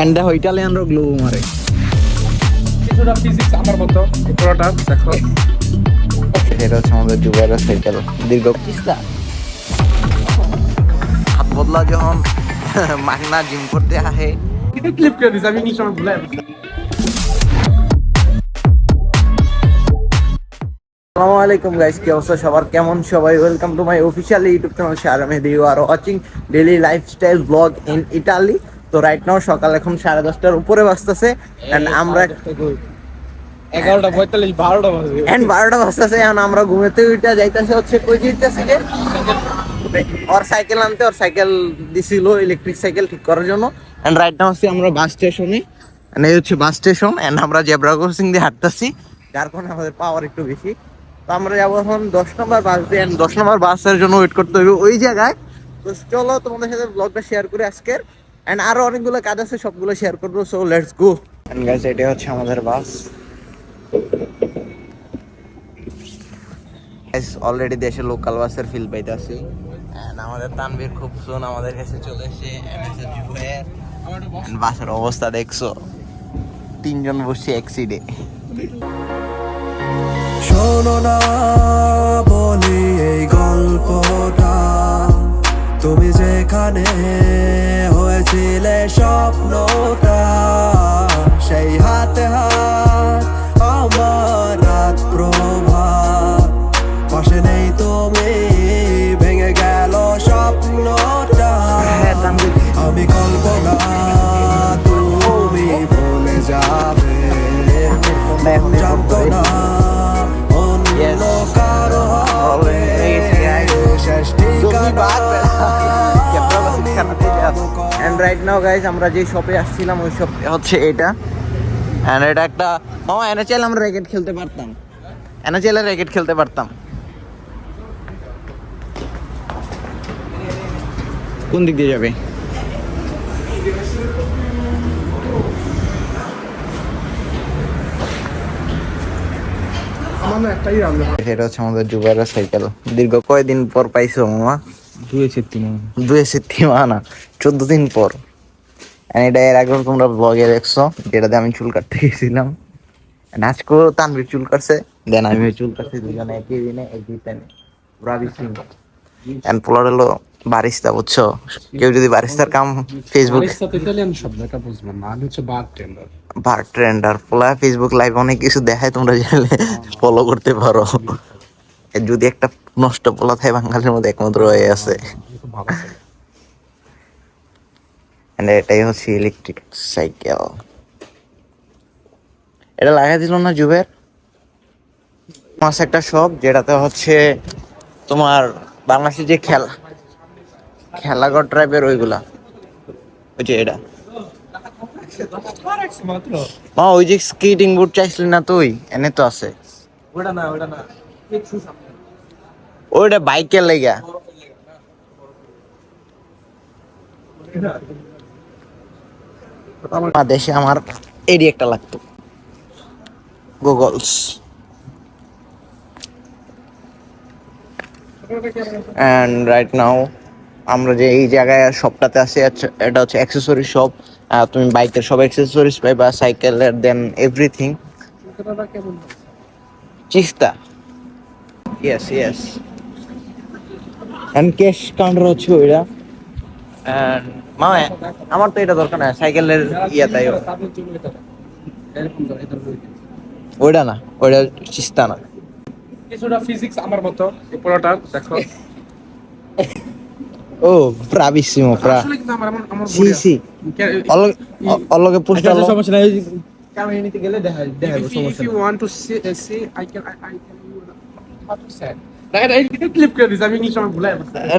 And দেখো ইটালিয়ানরা glow মারে। কিছুটা ফিজিক্স আমার মতো পুরোটা দেখো। এটা হচ্ছে আমাদের জুবাইরা সাইকেল দীর্ঘ কিস্তা হাত বদলা যখন মাগনা জিম করতে আহে ক্লিপ করে দিস আমি নিজ সময় ভুলে। আসসালামু আলাইকুম গাইস কি অবস্থা সবার? কেমন সবাই? Welcome to my official YouTube channel Shahra Mehedi you are watching daily lifestyle vlog in Italy তো রাইট নাও সকাল এখন সাড়ে দশটার উপরে বাজতেছে আমরা এগারোটা পঁয়তাল্লিশ বারোটা বাজে। বারোটা বাজতেছে এখন আমরা ঘুমেতে উঠে যাইতেছে হচ্ছে কই যাইতেছে যে ওর সাইকেল আনতে ওর সাইকেল দিছিল ইলেকট্রিক সাইকেল ঠিক করার জন্য। রাইট নাও হচ্ছে আমরা বাস স্টেশনে এই হচ্ছে বাস স্টেশন এন্ড আমরা জেব্রা ক্রসিং দিয়ে হাঁটতেছি। যার কারণে আমাদের পাওয়ার একটু বেশি। তো আমরা যাব এখন দশ নম্বর বাস দিয়ে and দশ নম্বর বাসের জন্য ওয়েট করতে হবে ওই জায়গায়। তো চলো তোমাদের সাথে ব্লগটা শেয়ার করি আজকের। এন্ড আরও অনেকগুলো কাজ আছে সবগুলো শেয়ার করব so let's go and guys এটা হচ্ছে আমাদের বাস। অলরেডি দেশে লোকাল বাসের ফিল পাইতেছি। আমাদের তানভীর খুব সুন আমাদের কাছে চলে এসে বাসের অবস্থা দেখছ। তিনজন বসছি এক সিটে শোনো না বলি এই গল্পটা। তুমি যেখানে হয়েছিলে স্বপ্নটা সেই হাতে হাত আমার রাত প্রভাত। পাশে নেই তুমি ভেঙে গেল স্বপ্নটা। আমি কল্পনা তুমি বলে যাবে। রাইট নাও গাইজ আমরা যে শপে আসছিলাম ওই শপ হচ্ছে এটা। এন্ড এটা একটা মামা এনে চাইলে আমরা র্যাকেট খেলতে পারতাম। এনে চাইলে র্যাকেট খেলতে পারতাম। কোন দিক দিয়ে যাবে? এটা হচ্ছে আমাদের জুবাইরা সাইকেল। দীর্ঘ কয়দিন পর পাইছো মামা? দুই সেপ্তি দুই সেপ্টেম্বর না চোদ্দ দিন পর। এটা এর আগেও তোমরা ব্লগে দেখছ যেটাতে আমি চুল কাটতে গেছিলাম। আজকেও তানভীর চুল কাটছে দেন আমি চুল কাটছি দুজনে একই দিনে একই টাইমে রাবি সিং এন্ড পোলার হলো বারিস্তা বুঝছ? কেউ যদি বারিস্তার কাম ফেসবুক সাথে ইতালিয়ান শব্দ বুঝবেন না। আমি হচ্ছে বার টেন্ডার বার ট্রেন্ডার পোলা ফেসবুক লাইভ অনেক কিছু দেখায় তোমরা চাইলে ফলো করতে পারো। যদি একটা নষ্ট পোলা থাকে, বাঙালির মধ্যে একমাত্র হয়ে আছে। এটাই হচ্ছে ইলেকট্রিক সাইকেল এটা লাগাই দিল না জুবের? মাস একটা শখ, যেটাতে হচ্ছে তোমার বাংলাদেশের যে খেলা খেলা খেলাঘর টাইপের ওইগুলা। ওই যে এটা। মা, ওই যে স্কেটিং বোর্ড চাইছিলি না তুই? এনে তো আছে। ওটা না ওটা না। ওইটা বাইকের লেগা। আমার দেশে আমার এডি একটা লাগতো। গুগলস অ্যান্ড রাইট নাও আমরা যে এই জায়গায় শপটাতে আছি, আচ্ছা- এটা হচ্ছে অ্যাক্সেসরি শপ তুমি বাইকের সব অ্যাক্সেসরিজ পাইবা সাইকেলের then everything চিস্তা। Yes yes and cash counter হচ্ছে ওইটা। And মামা আমার তো এটা দরকার না সাইকেলের ইয়ে তাই ওইটা না ওইটা চিস্তা না। কিছুটা ফিজিক্স আমার মতো পুরোটা দেখো। ও ব্রাভিসিমো প্রা। সি সি অলগে আচ্ছা, সমস্যা নাই ক্যামেরা নিতে গেলে দেখা দেখা সমস্যা you want to see I can I can you how to say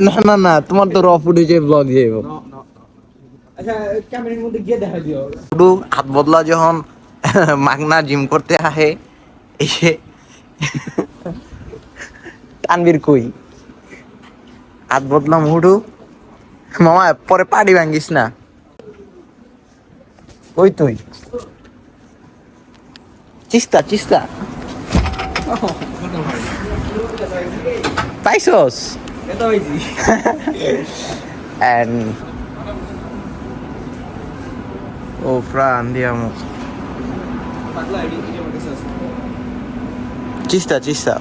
না না না তোমার তো র ফুটেজে ব্লগ যাইব শুধু হাত বদলা যখন মাগনা জিম করতে আহে এসে তানবীর কই? হাত বদলা মুডু মামা পরে পাড়ি ভাঙ্গিস না। ওই তুই? চিস্তা চিস্তা। পাইছস? ও ci sta ci sta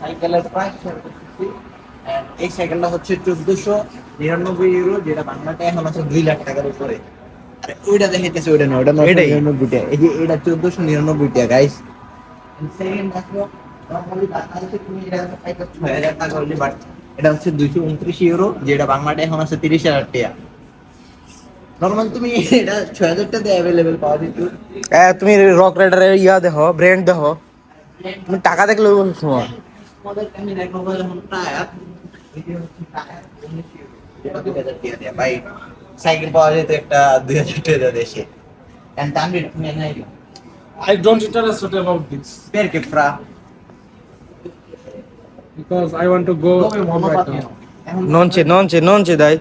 সাইকেলের প্রাইস এই সাইকেলটা হচ্ছে চোদ্দশো নিরানব্বই ইউরো যেটা বাংলাটা এখন আছে দুই লাখ টাকার উপরে। ওইটা দেখাইতেছে ওইটা না ওটা নয়শো? নিরানব্বই টাকা। এই যে এটা চোদ্দশো নিরানব্বই টাকা গাইস এটা হচ্ছে দুইশো উনত্রিশ ইউরো যেটা বাংলাটা এখন আছে তিরিশ হাজার টাকা। নর্মাল তুমি এটা ছয় হাজার টাকা অ্যাভেলেবেল পাওয়া যেত তুমি রক রাইডারের ইয়া দেখো ব্র্যান্ড দেখো। তুমি টাকা দেখলে ওই বলছো তোমার। টাকা সাইকেল পাওয়া যেত একটা দুই হাজার টাকা দেশে। এন্ড তাম B I don't interested about this পের কে ফ্রা? Because I want to go নঞ্চে নঞ্চে নঞ্চে দাই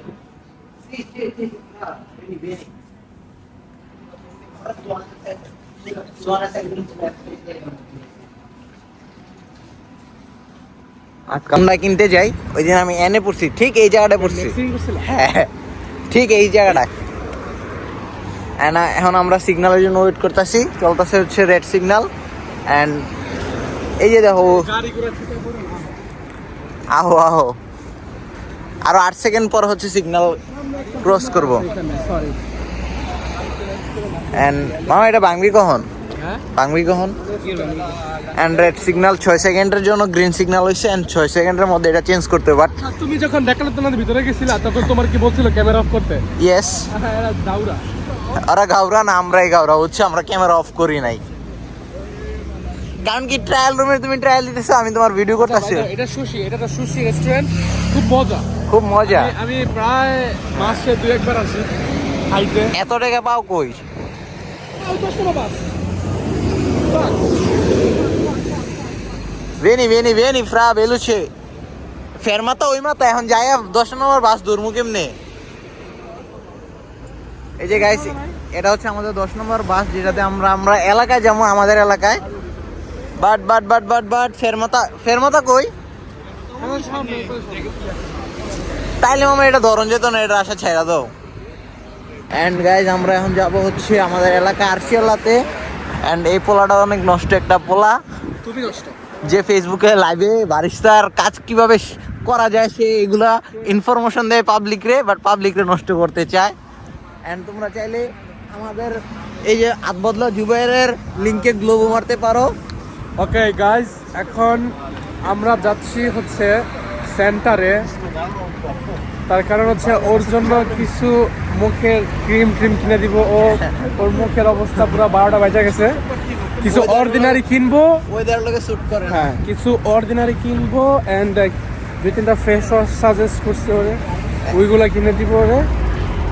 আমরা কিনতে যাই ওই দিন আমি এনে পড়ছি ঠিক এই জায়গাটা পড়ছি। হ্যাঁ। ঠিক এই জায়গাটায়। And, uh, এখন আমরা সিগনালের জন্য ওয়েট করতেছি। চলতেছে হচ্ছে রেড সিগনাল অ্যান্ড এই যে দেখো আহো আহো। আরও আট সেকেন্ড পর হচ্ছে সিগনাল ক্রস করব। অ্যান্ড মামা এটা বাংলি কখন? ভাঙবি কখন অ্যান্ড সিগন্যাল ছয় সেকেন্ডের জন্য গ্রিন সিগন্যাল হয়েছে অ্যান্ড ছয় সেকেন্ডের মধ্যে এটা চেঞ্জ করতে বাট তুমি যখন দেখলে তোমাদের ভিতরে গেছিলা তখন তোমার কি বলছিল ক্যামেরা অফ করতে? ইয়েস ওরা গাওরা না আমরাই গাওরা হচ্ছে আমরা ক্যামেরা অফ করি নাই। কারণ কি ট্রায়াল রুমে তুমি ট্রায়াল দিতেছো আমি তোমার ভিডিও করতেছি। এটা সুশি এটা একটা সুশি রেস্টুরেন্ট খুব মজা। খুব মজা। আমি- আমি প্রায় মাসে দুই একবার আসি খাইতে এত টাকা পাও কই? Vieni, vieni, vieni, fra, veloce. ফেরমাতা ওই মাতা এখন যাই দশ নম্বর বাস ধরমু কেমনে? এই যে গাইস এটা হচ্ছে আমাদের দশ নম্বর বাস যেটাতে আমরা আমরা এলাকায় যাব আমাদের এলাকায়। But but but but but ফেরমাতা ফেরমাতা কই? তাইলে মামা এটা ধরন যেত না এটা আসা ছেড়া দাও। অ্যান্ড গাইজ আমরা এখন যাব হচ্ছে আমাদের এলাকা আরশিয়ালাতে। অ্যান্ড এই পোলাটা অনেক নষ্ট একটা পোলা। তুমি কষ্ট যে ফেসবুকে লাইভে বারিস্তার কাজ কীভাবে করা যায় সে এগুলা ইনফরমেশন দেয় পাবলিক রে বাট পাবলিক রে নষ্ট করতে চায়। অ্যান্ড তোমরা চাইলে আমাদের এই যে আদবদলা জুবাইরের লিঙ্কে গ্লোবো মারতে পারো। ওকে গাইজ এখন আমরা যাচ্ছি হচ্ছে সেন্টারে তার কারণ হচ্ছে ওর জন্য কিছু মুখের ক্রিম ট্রিম কিনে দিব ও ওর মুখের অবস্থা পুরো বারোটা বাজে গেছে। কিছু অর্ডিনারি কিনবো। ওয়েদার লোকে শ্যুট করে হ্যাঁ কিছু অর্ডিনারি কিনবো অ্যান্ড দুই তিনটা ফেস ওয়াশ সাজেস্ট করছে ওরে। ওইগুলা কিনে দিব ওরে।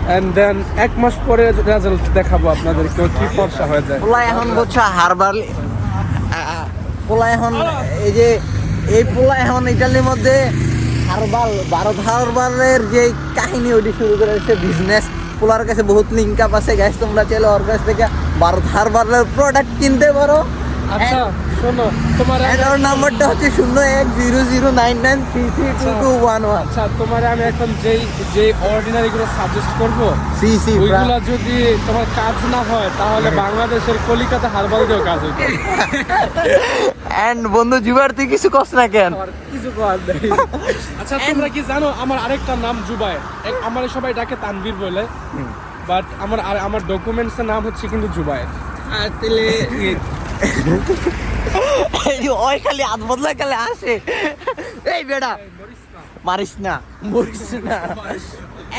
অ্যান্ড দেন এক মাস পরে রেজাল্ট দেখাবো আপনাদেরকে কি ফর্সা হয়ে যায়। পোলা এখন বলছে হারবার পোলা এখন এই যে এই পোলা এখন ইটালির মধ্যে হারবাল, ভারত হারবালের যে কাহিনী ওটি শুরু করেছে বিজনেস পোলার কাছে বহুত লিঙ্ক আপ আছে গ্যাস তোমরা চাইলে ওর কাছ থেকে ভারত হারবালের প্রোডাক্ট কিনতে পারো। আচ্ছা শোনো তোমার নাম্বারটা হচ্ছে শূন্য এক zero zero nine nine three three two two one one. আচ্ছা তোমার আমি এখন যেই যে অর্ডিনারি গুলো সাজেস্ট করব সি সি ওইগুলা যদি তোমার কাজ না হয় তাহলে বাংলাদেশের কলিকাতা কাজ হইতো বন্ধু জুবার তুই কিছু কস না কেন? কিছু আচ্ছা তোমরা কি জানো আমার আরেকটা নাম জুবাই। আমার সবাই ডাকে তানভীর বলে। বাট আমার আর আমার ডকুমেন্টসের নাম হচ্ছে কিন্তু জুবাই। ওই খালি হাত বদলা খালি আসে এই বেটা মারিস না মরিস না।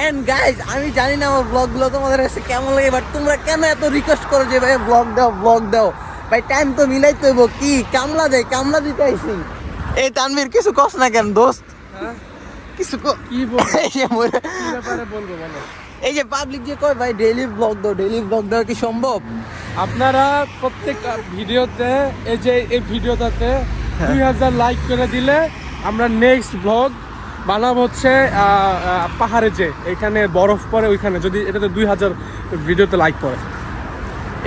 এন্ড গাইজ আমি জানি না আমার ব্লগগুলো তোমাদের কাছে কেমন লাগে বাট তোমরা কেন এত রিকোয়েস্ট করো যে ভাই ব্লগ দাও ব্লগ দাও? ভাই টাইম তো মিলাইতে হইব। কি কামলা দে কামলা দিতে আইছি। এই তানভীর কিছু কস না কেন দোস্ত? কিছু কি বলব বলব বলো? এই যে পাবলিক যে কয় ভাই ডেইলি ব্লগ দাও ডেইলি ব্লগ দাও কি সম্ভব? আপনারা প্রত্যেকটা ভিডিওতে এই যে এই ভিডিওটাতে দুই হাজার লাইক করে দিলে আমরা নেক্সট ব্লগ বানাবো হচ্ছে পাহাড়ে যে এখানে বরফ পড়ে ওইখানে যদি এটাতে দুই হাজার ভিডিওতে লাইক পড়ে।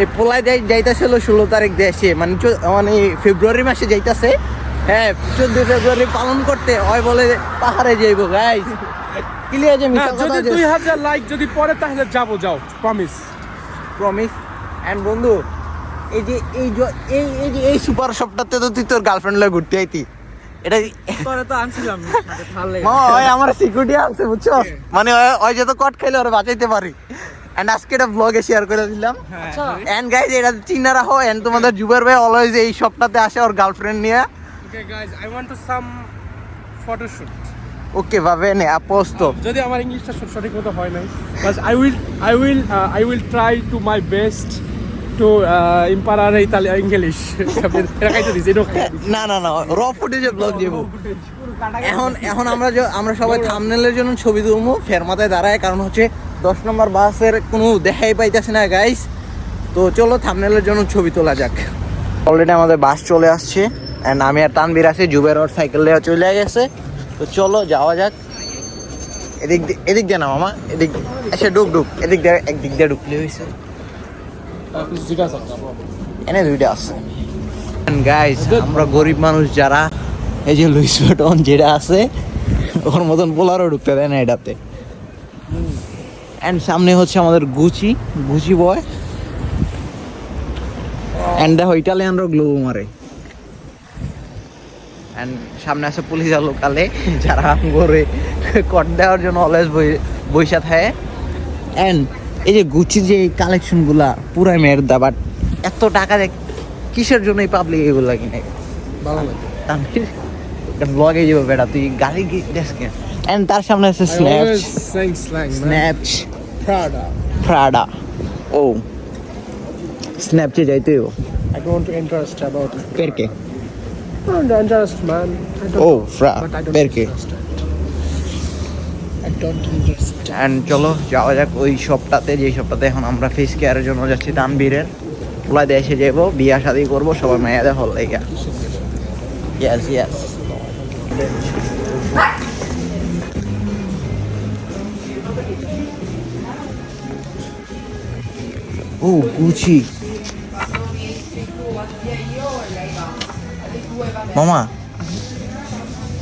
এই পোলায় যাই যাইতেছিল ষোলো তারিখ দেশে মানে মানে ফেব্রুয়ারি মাসে যাইতাছে। হ্যাঁ চোদ্দ ফেব্রুয়ারি পালন করতে হয় বলে পাহাড়ে যাইবো গাইস ক্লিয়ার যে হ্যাঁ যদি দুই হাজার লাইক যদি পরে তাহলে যাব যাও প্রমিস প্রমিস এন্ড বন্ধু এই যে এই যে- এই এই যে এই সুপার শপটাতে তো তুই তোর গার্লফ্রেন্ড লয়ে ঘুরতে আইতি। এটা পরে তো আনছিলাম ওই আমার সিকিউরিটি আছে বুঝছ? মানে ওই- ওই যে তো কট খাইলে ওরা বাঁচাইতে পারি। এন্ড আজকে এটা ব্লগে শেয়ার করে দিলাম। এন্ড গাইজ এটা চিন্তা রাখো এন্ড তোমাদের জুবের ভাই অলওয়েজ এই শপটাতে আসে ওর গার্লফ্রেন্ড নিয়ে। Okay guys I want to some photoshoot ওকে ভাবে নে আপোস্ত যদি আমার ইংলিশটা সঠিক মতো হয় নাই but I will I will I will try to my best to ইম্পারার ইতালিয়া ইংলিশ এটা খাইতে দিছি না না না র ফুটেজে ব্লগ দিব। এখন এখন আমরা যে- আমরা সবাই থামনেলের জন্য ছবি তুলবো ফের মাথায় দাঁড়ায় কারণ হচ্ছে দশ নম্বর বাসের কোনো দেখাই পাইতেছে না গাইস তো চলো থামনেলের জন্য ছবি তোলা যাক। অলরেডি আমাদের বাস চলে আসছে অ্যান্ড আমি আর তানবির আছে জুবের ওর সাইকেল দেওয়া চলে গেছে। তো চলো যাওয়া যাক। এদিক এদিক দিয়ে না মামা এদিক আচ্ছা ডুক ডুক এদিক দিয়ে একদিক দিয়ে ঢুকলে হয়েছে। এনে দুইটা আছে। গাইস আমরা গরিব মানুষ যারা এই যে লুইস বেটন যেটা আছে ওর মতন পোলারও ঢুকতে দেয় না এটাতে। অ্যান্ড সামনে হচ্ছে আমাদের গুচি গুচি বয় অ্যান্ড দেখো ইটালিয়ানরা গ্লোব মারে। অ্যান্ড সামনে আছে পুলিশ লোকালে যারা করে কট দেওয়ার জন্য অলওয়েজ বৈশা থাকে। অ্যান্ড এই যে গুচির যে এই কালেকশনগুলা পুরাই মেয়ের দা বাট এত টাকা যে কিসের জন্য এই পাবলিক এগুলা কিনে? ভালো লাগে। ব্লগে যাব বেটা তুই গাড়ি ডেস্কে এন্ড তার সামনে আছে man. স্ন্যাপচ Prada. প্রাডা ও স্ন্যাপচে যাইতে ও I don't interest about don't interest, man. I don't know, ফ্রা but I don't interest. I don't interest. And চলো যাওয়া যাক ওই শপটাতে যেই শপটাতে এখন আমরা ফেস কেয়ারের জন্য যাচ্ছি তানবীরের ওলাই দেশে যাব বিয়া শাদি করব সবাই মেয়েদের হল লেগা ইয়াস ইয়াস ও গুচি মামা।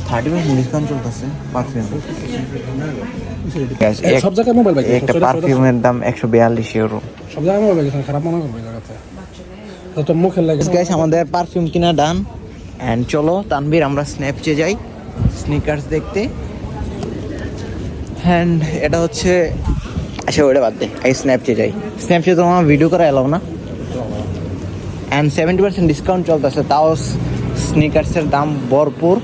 থার্টি পার্সেন্ট ডিসকাউন্ট চলতেছে পারফিউম সব জায়গায় মোবাইল বাইক একটা পারফিউমের দাম একশো বিয়াল্লিশ ইউরো সব জায়গায় মোবাইল বাইক খারাপ মনে করবে জায়গাতে তো মুখের লাগে গাইস আমাদের পারফিউম কিনা ডান অ্যান্ড চলো তানভীর আমরা স্ন্যাপচে যাই। স্নিকার্স দেখতে। অ্যান্ড এটা হচ্ছে আচ্ছা ওটা বাদ দে। এই স্ন্যাপচে যাই। স্ন্যাপচে তো আমার ভিডিও করা এলাও না। অ্যান্ড সেভেন্টি পার্সেন্ট ডিসকাউন্ট চলতেছে তাও স্নিকার্সের দাম ভরপুর।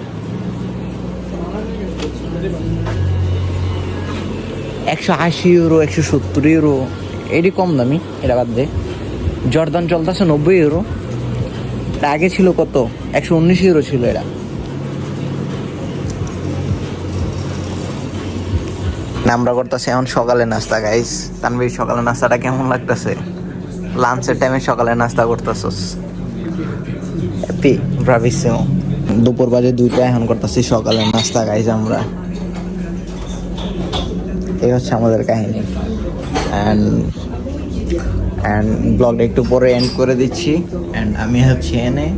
একশো আশি ইউরো একশো সত্তর ইউরো এটি কম দামি, এটা বাদ দে। জর্দান চলতেছে নব্বই ইউরো এটা আগে ছিল কত? একশো উনিশ ইউরো ছিল এরা। আমরা করতেছি এখন সকালে নাস্তা গাইস তানভীর সকালে নাস্তাটা কেমন লাগতেছে? লাঞ্চের টাইমে সকালে নাস্তা করতেছস। হ্যাপি ব্রাভিসিমো দুপুর বাজে দুইটা এখন করতেছি, সকালে নাস্তা খাইছি আমরা। এই হচ্ছে আমাদের কাহিনী। অ্যান্ড অ্যান্ড ব্লগটা একটু পরে এন্ড করে দিচ্ছি। অ্যান্ড আমি হচ্ছে এনে